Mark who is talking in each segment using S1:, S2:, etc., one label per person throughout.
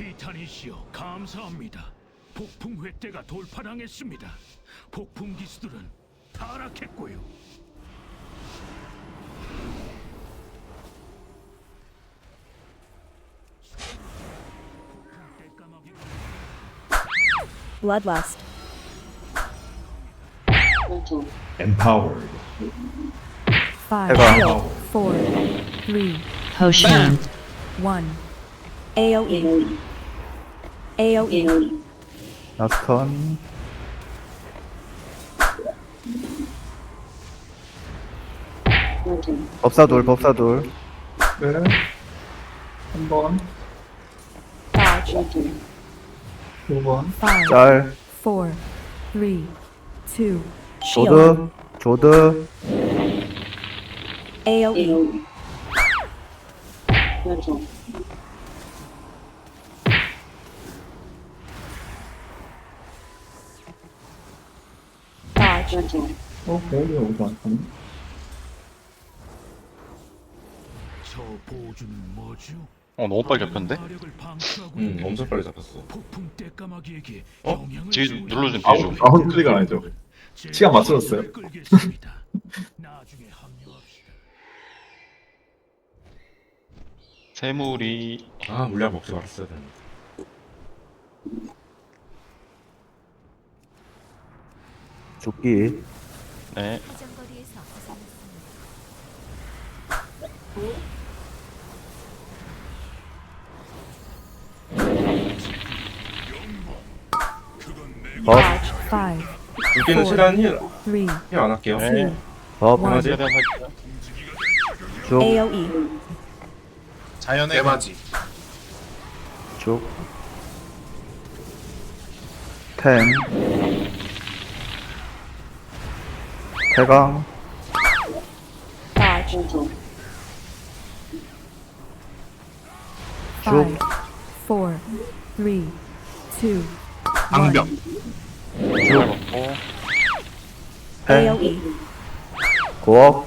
S1: 티탄이시여 감사합니다. 폭풍 획대가 돌파당했습니다. 폭풍 기수들은 타락했고요.
S2: Bloodlust.
S3: Empowered.
S2: Five,
S4: 해봐.
S2: four, three,
S5: Potion.
S2: one. AOE. AOE.
S4: 라스턴 법사돌 법사돌
S6: 네. 한 번,
S2: Dodge.
S6: 두 번,
S2: Five,
S4: 짤
S2: four, three, two. Shield.
S4: 조드
S6: 어, 배우기가.
S1: 저 뭐죠?
S7: 어 너무 빨리 잡혔는데?
S3: 음, 엄청 빨리 잡혔어.
S1: 폭풍
S7: 어?
S1: 영향을 주고
S7: 눌러준
S1: 있는
S7: 비주.
S6: 아웃, 클릭은 아니죠.
S1: 제
S6: 시간 맞춰줬어요.
S1: 끌겠습니다. 나중에 합류합시다.
S7: 세물이
S3: 아, 물량 먹지 말았어야 되는데.
S4: 조끼.
S7: 네.
S4: 법
S2: Dodge. Five,
S3: 죽기는 실한 힐,
S2: three,
S3: 힐안 할게요.
S7: 네.
S4: 법.
S7: 최대한 할게요.
S4: 쭉
S2: AOE.
S8: 자연의 대마지
S4: 쭉 탱 태강
S2: Dodge. Five, four, three, two,
S8: 방벽
S7: 잘 먹고
S4: 탱
S2: AOE.
S4: 고업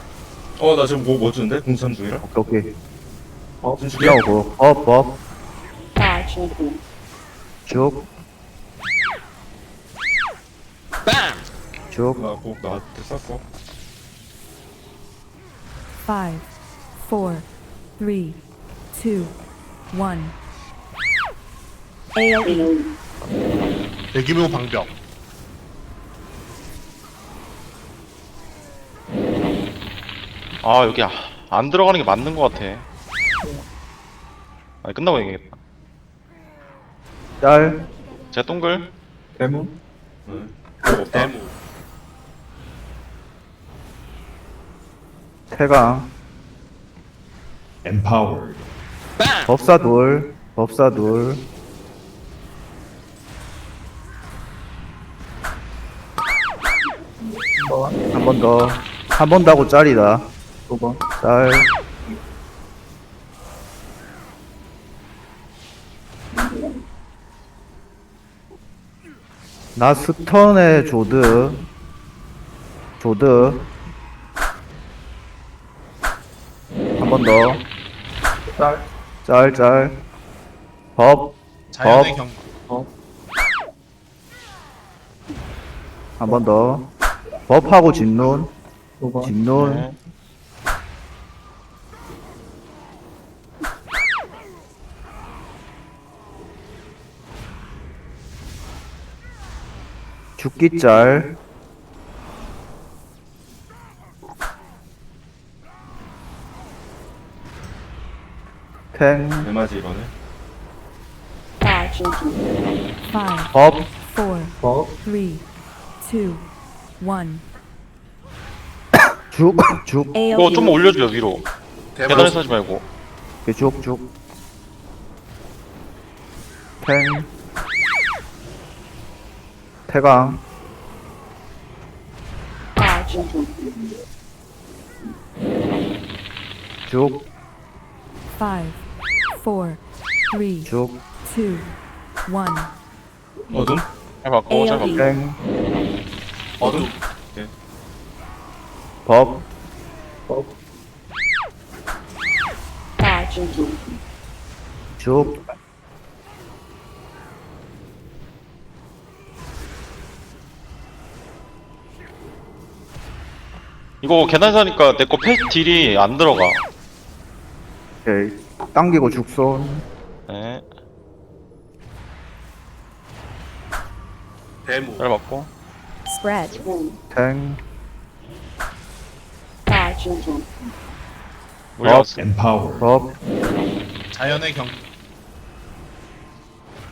S3: 어, 나 지금 뭐, 뭐 주는데? 공참 중이라?
S4: 오케이
S6: 어,
S3: 좀 죽여.
S4: 뛰어오고 법법
S2: Dodge.
S4: 쭉 쭉,
S3: 나꼭 나한테 쐈어.
S2: Five, four, three, two, one. AOE.
S8: 대규모 방벽
S7: 아 여기 아, 안 들어가는 게 맞는 것 같아 아니 끝나고 얘기하겠다
S4: 짤,
S7: 제가 동글
S6: 대문,
S3: 네. 그거 없다.
S4: 태강
S3: Empowered.
S4: 법사돌 법사돌
S6: 한 번,
S4: 한번 더. 한 번더 하고 짤이다.
S6: 두 번,
S4: 짤. 나 스턴의 조드. 조드 한 번 더.
S6: 짤,
S4: 짤 짤. 법.
S8: 자연의
S4: 어. 경한번 더. 법하고 진눈 진눈
S7: 네.
S4: 죽기 짤 탱,
S3: 대마지 이번에.
S2: Dodge. Five,
S4: 법,
S2: four,
S6: 법,
S2: three, two, one.
S4: 죽, 죽,
S7: 그거
S2: AOE.
S7: 좀 올려줘요 위로 계단에서 하지 말고
S4: 그 죽, 죽. 탱, 태강. 죽,
S2: Five,
S3: 어둠?
S7: 잘 바꿔, 잘
S2: 바꿔.
S4: 땡,
S8: 어둠.
S4: 예.
S6: 법,
S2: dodge,
S7: 이거 계단 사니까 내 거 패스 딜이 안 들어가.
S4: 오케이. 당기고 죽손.
S7: 네.
S8: 대무.
S7: 잘 맞고.
S9: Spread.
S4: 탱.
S9: Dodge.
S7: 물려왔어.
S10: Empower.
S4: 법.
S8: 자연의 경.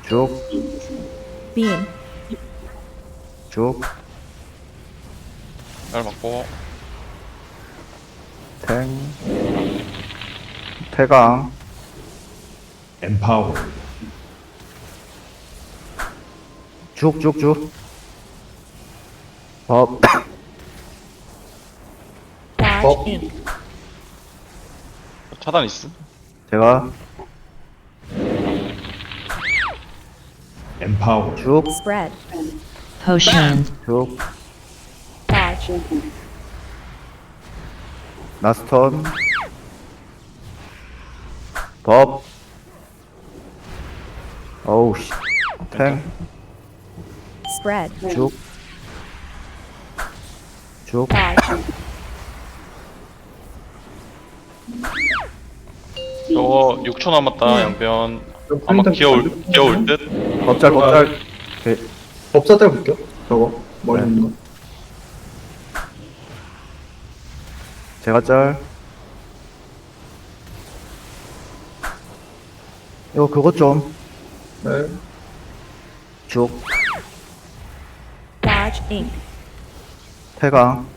S4: 죽.
S9: Beam.
S4: 죽.
S7: 잘 맞고.
S4: 탱. 태강.
S10: Empower.
S4: 죽, 죽, 죽. 법.
S9: Dodge.
S6: 어?
S7: 차단 있음.
S4: 제가
S10: Empower.
S4: 죽,
S9: Spread.
S5: Potion.
S4: 죽.
S9: Dodge.
S4: 나스턴. 법. 어우, 씨. 탱.
S9: Spread.
S4: 죽. 죽.
S9: Dodge.
S7: 저거 6초 남았다, 양변. 아마 기어올, 기어올 듯?
S4: 법잘, 법잘. 오케이.
S6: 법사 때 볼게요. 저거 머리 있는 거.
S4: 제가 짤. 이거 그것 좀.
S6: 네.
S9: Dodge.
S4: 태강.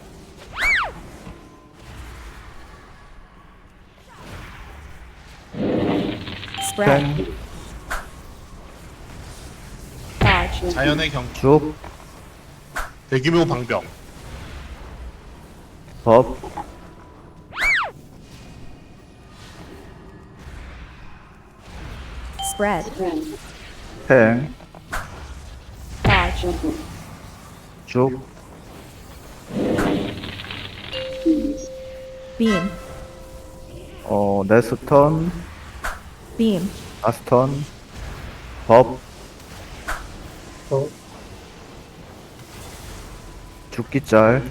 S9: Spread.
S4: 탱.
S9: Dodge.
S8: 자연의 경.
S4: 죽.
S8: 대규모 방벽.
S4: 법. 탱.
S9: Dodge.
S4: 죽.
S9: Beam.
S4: 어, 네스턴.
S9: Beam.
S4: 아스턴. 법.
S6: 어.
S4: 죽기 짤.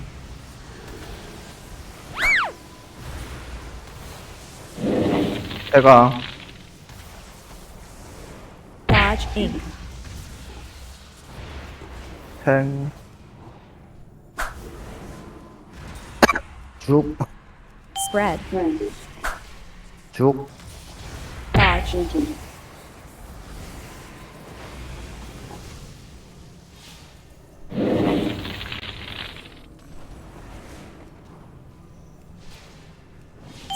S4: 태강.
S9: Dodge. Ink.
S4: 탱. 죽.
S9: Spread.
S4: 죽.
S9: Dodge.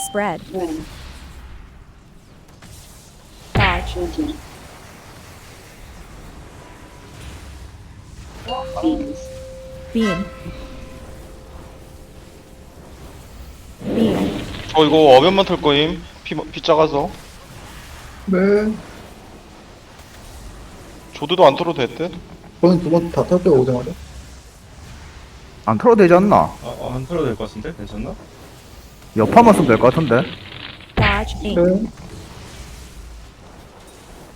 S9: Spread. Dodge. Beam. Beam.
S7: 저 이거 어변만 털 거임. 피, 피 작아서.
S6: 네.
S7: 조드도 안 털어도 됐대.
S6: 저는 두번다 탈게요 오자마자.
S4: 안 털어도 되지 않나?
S3: 아, 아, 안 털어도 될 것 같은데? 괜찮나?
S4: 여파만 쓰면 될 것 같은데?
S9: Dodge.
S6: 네.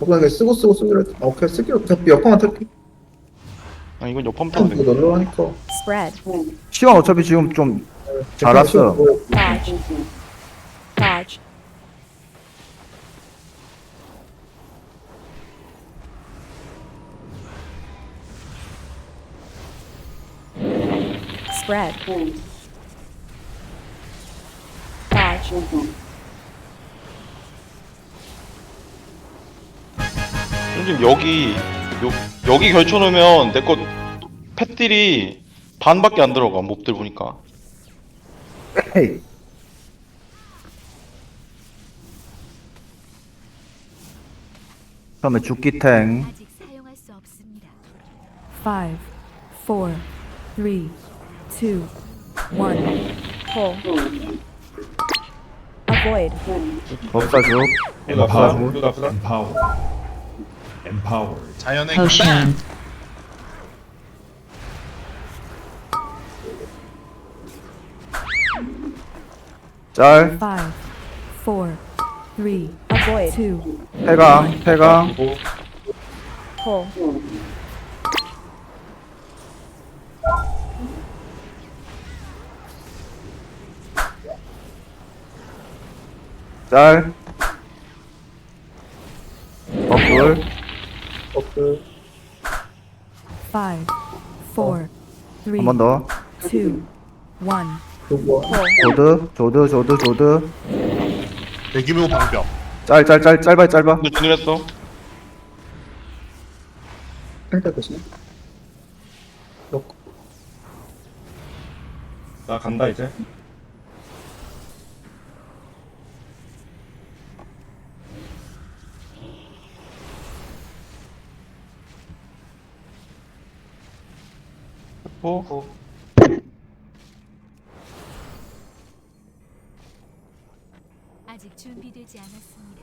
S6: 오빠 이거 쓰고 쓰고 쓰기로 했. 아, 오케이 쓰기로 어차피 옆에만 탈게.
S7: 아, 이건 옆함 타도
S6: 이거
S7: 돼.
S6: 넣으려 하니까.
S9: Spread.
S4: 시간 어차피 지금 좀 잘 왔어.
S9: Dodge. Dodge. Spread. Dodge.
S7: 형님, 여기, 요, 여기 결쳐놓으면 내 거 팻딜이 반밖에 안 들어가, 몹들 보니까.
S4: 헤이. 처음에 죽기 탱.
S11: 아직 사용할 수 없습니다.
S9: Five, four, three, two, one. Pull. Avoid.
S4: 법사 죽.
S3: 이거
S4: 법사
S3: 아프다.
S4: 죽.
S3: 이거 아프다.
S10: Empower. Empowered.
S8: 자연의
S5: Potion.
S4: 짤,
S9: Five, four, three,
S11: avoid,
S9: two,
S4: 태강, 태강,
S9: pull,
S4: 짤, 한 번 더. 조드, 조드, 조드, 조드.
S8: 대규모 방벽
S4: 짤, 짤, 짤, 짧아, 짧아.
S7: 근데.
S6: 탱크 대신. 넣고.
S3: 나 간다 이제.
S7: 어?
S11: 아직 준비되지 않았습니다.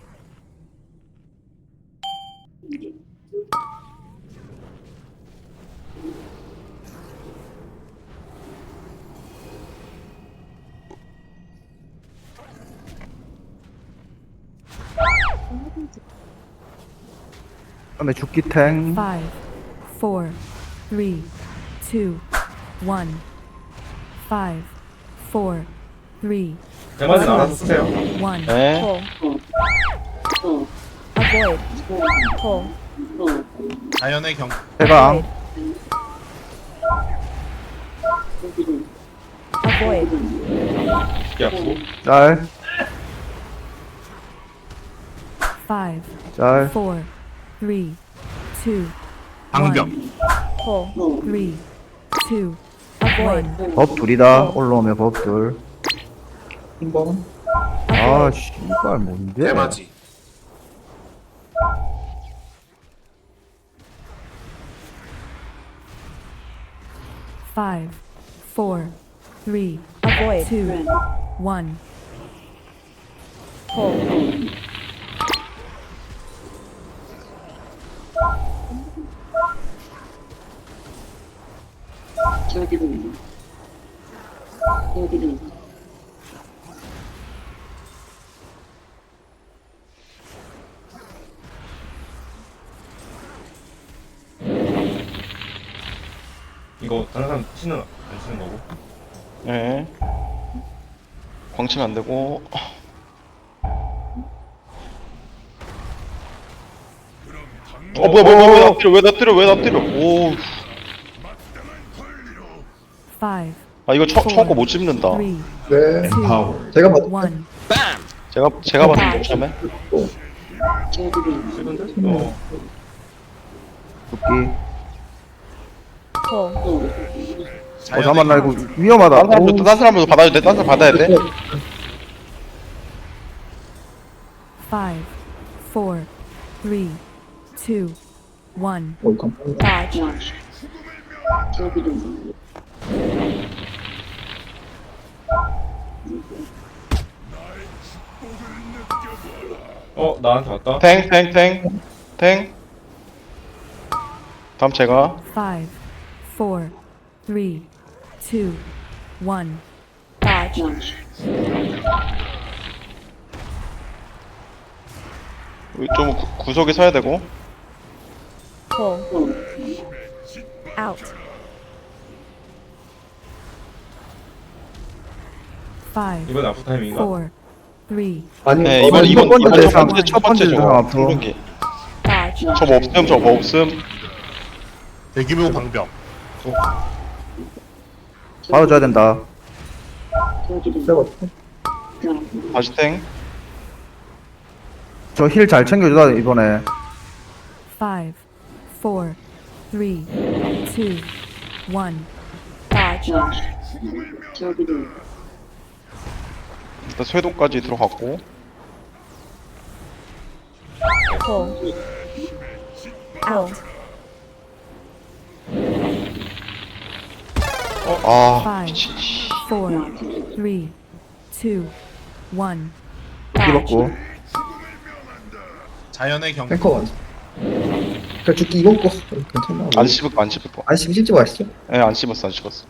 S4: 그다음에 죽기 탱.
S2: Five, four, three, two, one. Five, four, three,
S3: 대만이 알아서 쓰세요.
S2: one.
S7: 네.
S2: Pull. Avoid. Pull.
S8: 자연의 경계
S4: 해방.
S2: Avoid.
S3: 죽기 아프고.
S4: 짤,
S2: Five,
S4: 짤.
S2: four, three, two,
S8: 방벽
S2: one. Pull. Three, two, one.
S4: 법 둘이다. 올라오면 법 둘.
S6: 한 번.
S4: 아, 씨발, 뭔데?
S8: 대마지
S2: Five, four, three, avoid. Two, one. Pull.
S3: 이거 다른 사람 치는 안 치는 거고.
S7: 네. 광치면 안 되고. 어 뭐야 뭐야 뭐야 왜나 때려 왜나 때려 왜나 때려 오 아 이거 처, 처음 거못 찝는다
S2: three,
S6: 네.
S1: Empowered.
S6: 제가 맞.
S2: one.
S7: 제가 제가 봤는데 처음에?
S3: 어.
S2: Pull.
S4: 어, 잠깐만, 나 이거 위험하다.
S7: 딴 사람도 딴 사람도 받아야 돼딴 사람 받아야 돼
S2: Five, four, three, two, one.
S6: 어, 감사합니다.
S2: Dodge.
S3: 어 나한테 왔다.
S7: 탱탱탱 탱 다음 제가
S2: Five, four, three, two, one. Dodge.
S7: 좀 구, 구석에 서야 되고
S2: Pull. Out.
S3: 이번 아프 타임인가?
S2: four, three,
S6: 아니,
S7: 네
S6: 어,
S7: 이번
S6: 첫
S7: 이번
S6: 번째
S7: 이번 첫
S6: 대상.
S7: 번째 첫 번째
S4: 첫 번째
S7: 저거
S4: 대상 앞으로.
S7: 붉은기
S2: dodge.
S7: 저거 없음 저거 없음
S8: 대규모 방벽
S4: 바로 줘야 된다.
S7: 다시 탱
S4: 저 힐 잘 챙겨주다, 이번에.
S2: Five, four, three, two, one. Dodge.
S7: 일단 쇄도까지 들어갔고
S2: Pull. Out.
S7: 아
S2: Five,
S7: 미친
S2: four, three, two, one.
S4: 죽기 먹고.
S8: 자연의
S6: 탱커 완. 그냥 죽기 이번 거. 괜찮나?
S7: 안 씹을 거안 씹을
S6: 안 씹, 씹지 마시죠.
S7: 거예안 씹었어 안 씹었어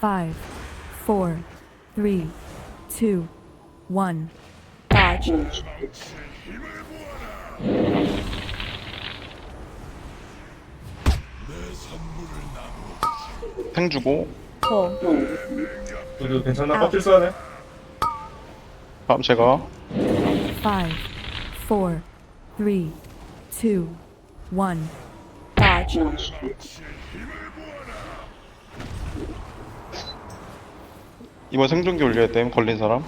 S2: Five, four, three, two, one. Dodge.
S7: 탱 주고
S2: 콜.
S3: 그래도 괜찮나? 껍질 써야 돼?
S7: 다음 제가
S2: 5, 4, 3, 2, 1. Dodge.
S7: 이번 생존기 올려야 됨 걸린 사람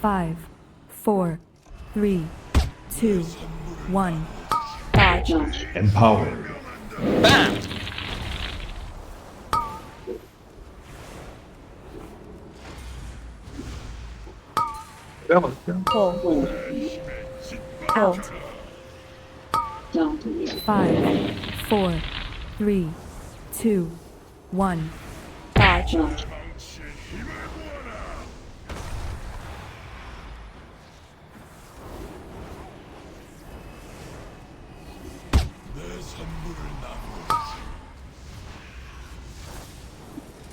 S2: Five, four, three, two, one. Dodge.
S1: Empowered.
S6: 내가 맞을게요.
S2: Pull. Out. Five, four, three, two, one. Dodge.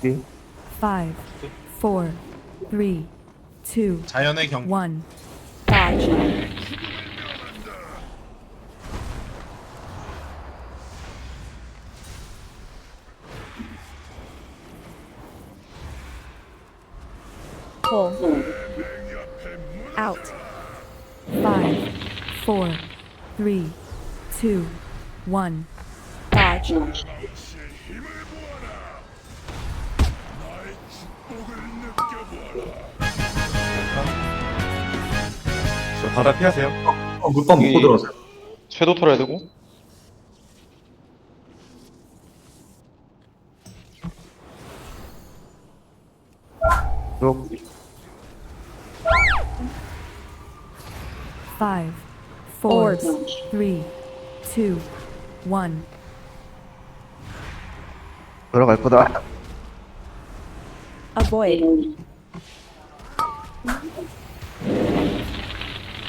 S4: 이
S2: Five, four, three, two,
S8: 자연의 경계.
S2: one. Dodge. 1. Dodge.
S3: 저 바다 피하세요.
S6: 어, 어 물방 먹고 들어가세요.
S7: 섀도 털어야 되고
S2: 그럼 5, 4, 3, 2, one.
S4: 들어갈 거다
S2: Avoid.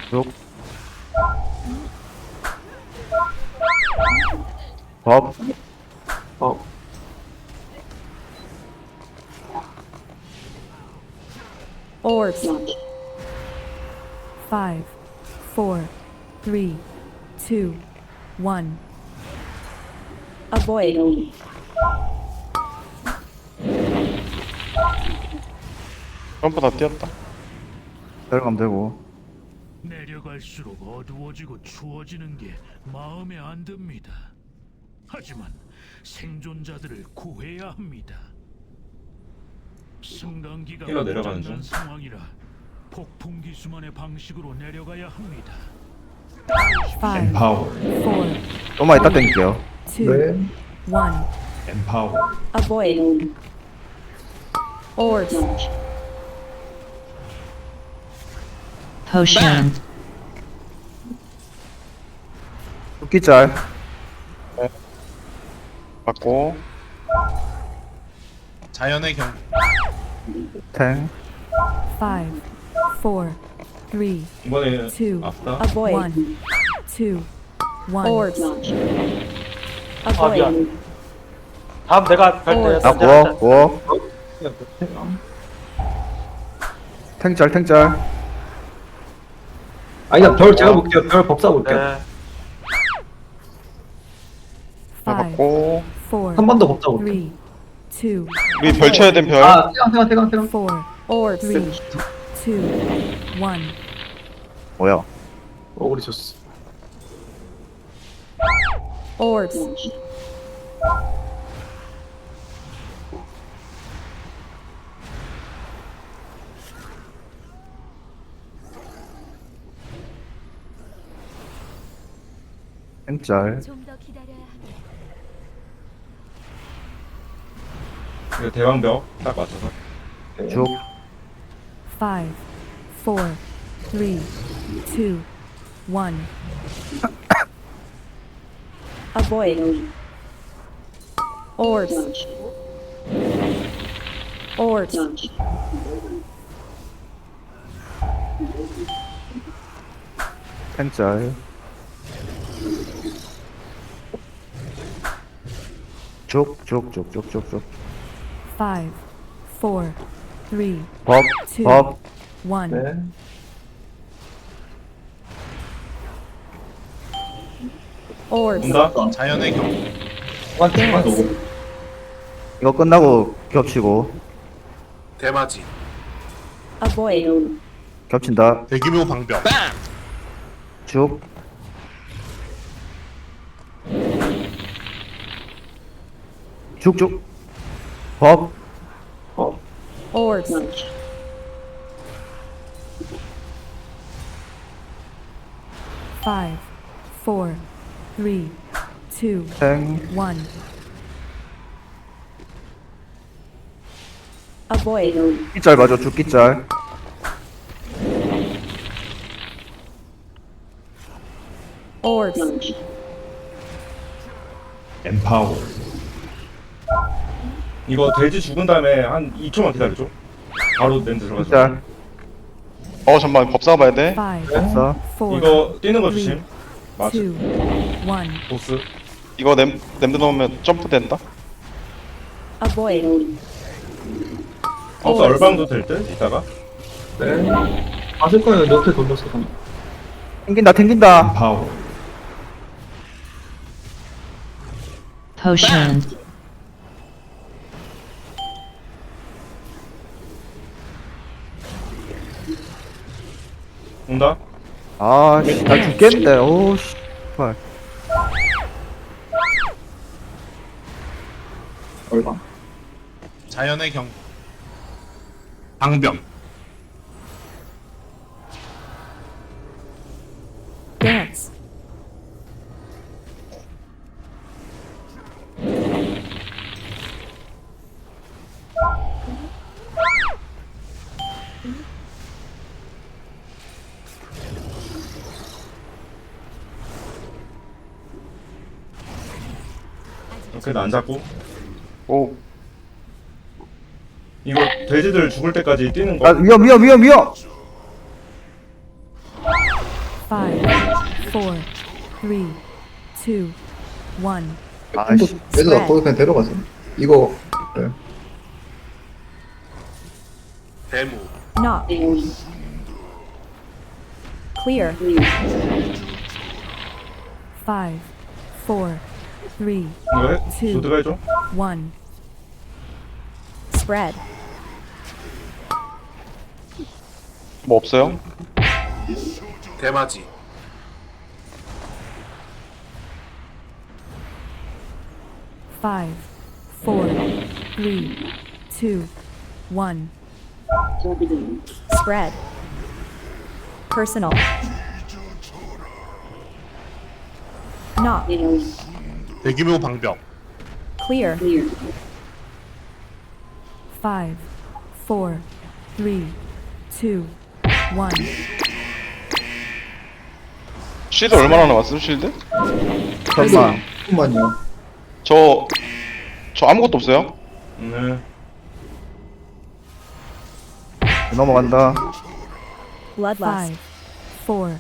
S4: 쭉 법,
S6: 어,
S2: Orbs. Five, four, three, two, one. Avoid.
S7: 점프 다 뛰었다
S4: 들어가면 되고
S1: 내려갈수록 어두워지고 추워지는 게 마음에 안 듭니다. 하지만 생존자들을 구해야 합니다. 승강기가
S3: 힐러 내려가는 중.
S1: 상황이라 폭풍 기수만의 방식으로 내려가야 합니다.
S2: Five, four,
S4: 좀만 이따 땡길게요
S2: two,
S6: 네.
S2: one.
S1: Empowered.
S2: Avoid. Orbs.
S5: Potion.
S4: 흑기짤
S7: 맞고
S8: 자연의 경계.
S4: 탱
S2: Five, four, three,
S3: 이번에
S2: two,
S3: 아프다.
S2: one, two, one. Orbs. Avoid.
S12: 다음 내가 갈 때.
S2: Orbs.
S4: 나 구워 구워 탱짤 탱짤
S6: 아니다, 별 제가 볼게요. 별 법사 볼게요.
S12: 네.
S2: Five,
S7: 맞고
S2: four,
S6: 한 번 더 법사 볼게요.
S2: three, two,
S7: 우리 별 쳐야 됨별
S6: 아, 태강, 태강, 태강, 태강.
S2: four, three, two, one.
S4: 뭐야
S6: 어, 우리 졌어.
S2: Orbs.
S4: 탱짤
S11: 좀 더 기다려야 합니다.
S3: 이거 대왕벽 딱 맞춰서.
S4: 쭉
S2: Five, four, three, two, one. Avoid. Orbs. Orbs.
S4: 탱짤 쭉쭉쭉쭉쭉쭉
S2: Five, four, three,
S4: 법,
S2: two,
S4: 법,
S2: one.
S6: 네.
S2: Orbs.
S3: 온다.
S8: 자연의 경계.
S6: 한 팀만 더 오고.
S4: 이거 끝나고 겹치고
S8: 대마지.
S2: Avoid.
S4: 겹친다
S8: 대규모 방벽.
S4: 쭉 쭉쭉 법
S2: Orbs. Five, four, three, two,
S4: 탱
S2: one. Avoid.
S4: 끼짤 맞아 죽기짤
S2: Orbs.
S1: 엠파워
S3: 이거 돼지 죽은 다음에 한 2초만 기다려줘. 바로 렌즈 들어가죠.
S4: 끼짤
S7: 어 잠깐만 법사 봐야 돼
S2: Five,
S4: 됐어
S2: four,
S3: 이거 뛰는 거 조심. 맞아.
S2: two, one.
S3: 보스.
S7: 이거 냄, 냄새 넣으면 점프 된다
S2: Avoid.
S3: 없어 얼방도 될 듯? 이따가.
S6: 네. 맞을 거예요. 옆에 돌렸어. 방금.
S4: 튕긴다 튕긴다
S1: 파워
S5: Potion.
S3: 온다.
S4: 아씨 나 죽겠는데 오씨
S6: 얼방.
S8: 자연의 경. 방벽.
S2: Dance.
S3: 그래도 안 잡고.
S7: 오
S3: 이거 돼지들 죽을 때까지 뛰는
S4: 아
S3: 거.
S4: 위험 위험 위험 위험
S2: Five, four, three, two, one.
S4: 아이씨
S6: 얘들아 거기 그냥 데려가세요. 이거 네.
S8: 대무.
S2: Knock. Clear. Five, four, three,
S3: 이거 해? 조드가 해줘.
S2: one. Spread.
S7: 뭐 없어요?
S8: 대마지.
S2: Five, four, three, two, one. Spread. Personal. Knock.
S8: 대규모 방벽.
S2: Clear. Five, four, three, two, one.
S7: 실드 얼마나 남았어 실드?
S4: 잠깐만
S6: 조금만요.
S7: 저... 저 아무것도 없어요?
S3: 네.
S4: 넘어간다
S2: Bloodlust. Five, four,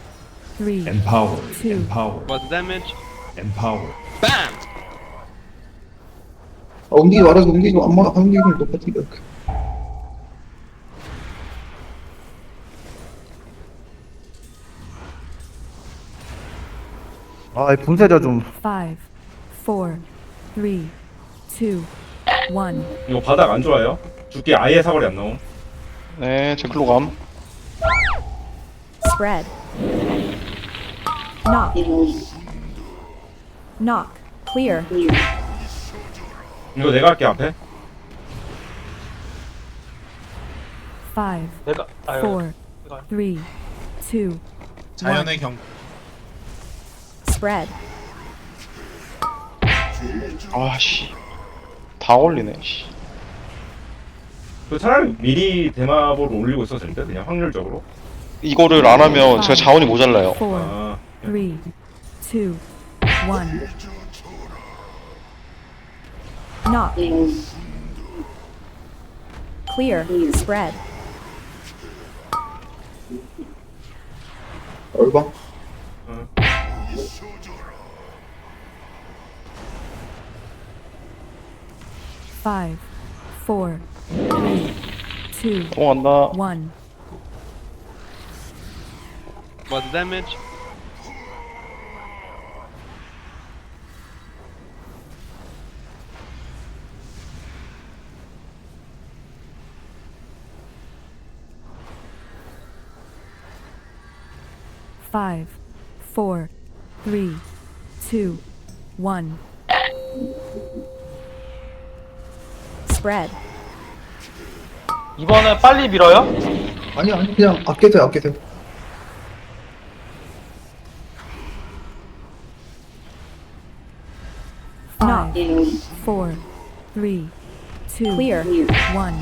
S2: three,
S1: 엠파워
S2: two,
S1: 엠파워 엠 파워
S6: 아, 옮기지 말아서 옮기지 마. 안마 옮기기를 똑같이 이렇게.
S4: 아 이 분쇄자 좀
S2: five, four, three, two, one.
S3: 이거 바닥 안 좋아요. 죽기 아예 사거리 안 나옴.
S7: 네 제클로 감
S2: Spread. Knock. Knock. Clear.
S3: 이거 내가 할게 앞에.
S2: Five,
S12: 내가 아유,
S2: four, three, two, one.
S8: 자연의 경.
S2: Spread.
S7: 아씨 다 걸리네 씨.
S3: 그 차라리 미리 대마보를 올리고 있어도 될때 그냥 확률적으로.
S7: 이거를 안 하면 제가 자원이 모자라요
S2: Four,
S3: 아.
S2: three, two, one. Knock. Clear. Spread.
S6: 얼방.
S2: Five, four, three, two,
S7: 넘어간다
S2: one. five, four, three, two, one. Spread.
S12: 이번에 빨리 밀어요?
S6: 아니 아니 그냥 아껴도 아껴도
S2: Five, four, three, two, clear, one.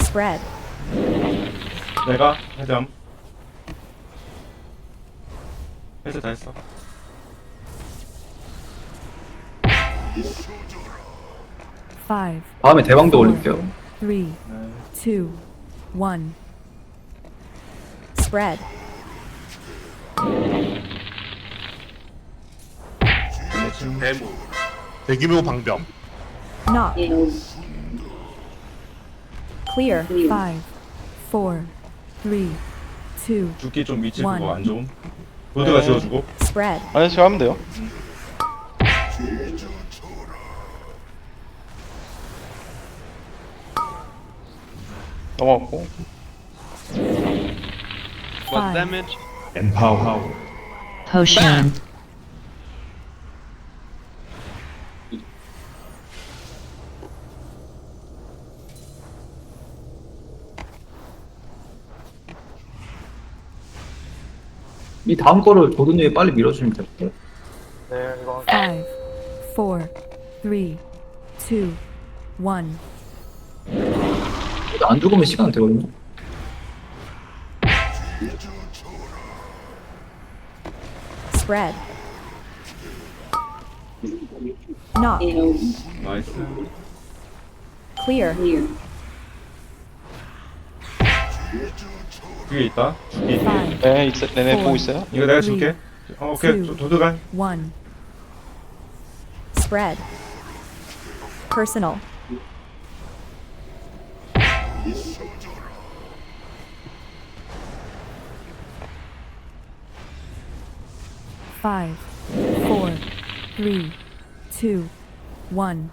S2: Spread.
S3: 내가 해점. 해제 다 했어.
S2: Five,
S6: 다음에 대왕도 올릴게요
S2: three, two, one. Spread.
S8: 대무 대규모 방벽
S2: Knock. Clear. Five, four, three, two.
S3: 죽기 좀 위치
S2: One.
S3: 그거 안 좋음. 로드가 지워주고.
S2: Spread.
S7: 아니 제가 하면 돼요 넘어갔고
S2: Five,
S3: 엠파워.
S5: Potion.
S6: 이 다음 거를 도드님이 빨리 밀어주면 될것
S12: 네 이거
S2: five, four, three, two, one.
S6: 안 죽으면 시간 되거든요
S2: Spread. Knock.
S3: 나이스.
S2: Clear.
S3: 뒤에 있다. 죽기.
S2: Five,
S7: 네 있어 네네 보고 있어요
S3: 이거 내가 줄게. 어, 오케이.
S2: two.
S3: 도- 도드가.
S2: one. Spread. Personal. Five, four, three, two, one.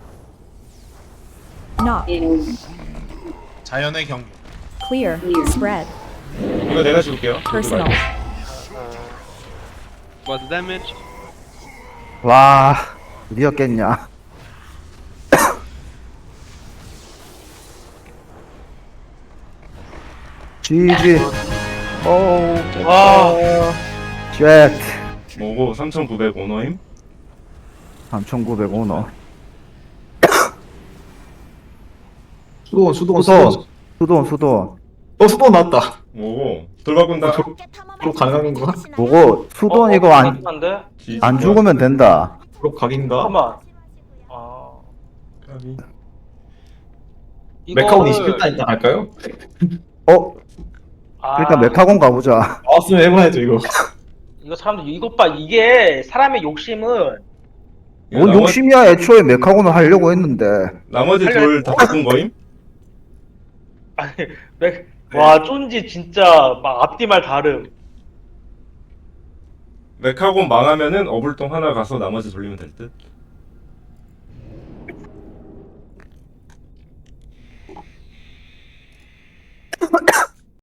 S2: Knock.
S8: 자연의 경계
S2: Clear. Spread.
S3: 이거 내가 줄게요.
S2: Personal.
S4: 와 드디어겠냐 GG 오우
S12: 와
S4: 쉣
S3: 뭐고 3,900 오너임?
S4: 3900 오너
S6: 수도원 수도원
S4: 수도원
S6: 수도원
S4: 수도원 수도원
S6: 어 수도원 나왔다
S3: 뭐고? 돌바꾼다.
S6: 그럼 가능한 건가?
S4: 뭐고 수도원 이거 안,
S12: 한데
S4: 안 죽으면 된다
S6: 그럼 각인가?
S12: 잠깐만 아
S6: 메카온이
S12: 이거를-
S6: 21단 일단 할까요?
S4: 어?
S12: 아,
S4: 일단 메카곤 가보자
S6: 나왔으면 해봐야죠 이거
S12: 이거 사람들 이것 봐 이게 사람의 욕심은
S4: 뭔
S3: 나머-
S4: 욕심이야 애초에 메카곤을 하려고 했는데
S3: 나머지 둘 다 바꾼 거임?
S12: 아니, 내, 네. 와 쫀지 진짜 막 앞뒤 말 다름.
S3: 네, 메카곤 망하면은 어불통 하나 가서 나머지 돌리면 될 듯.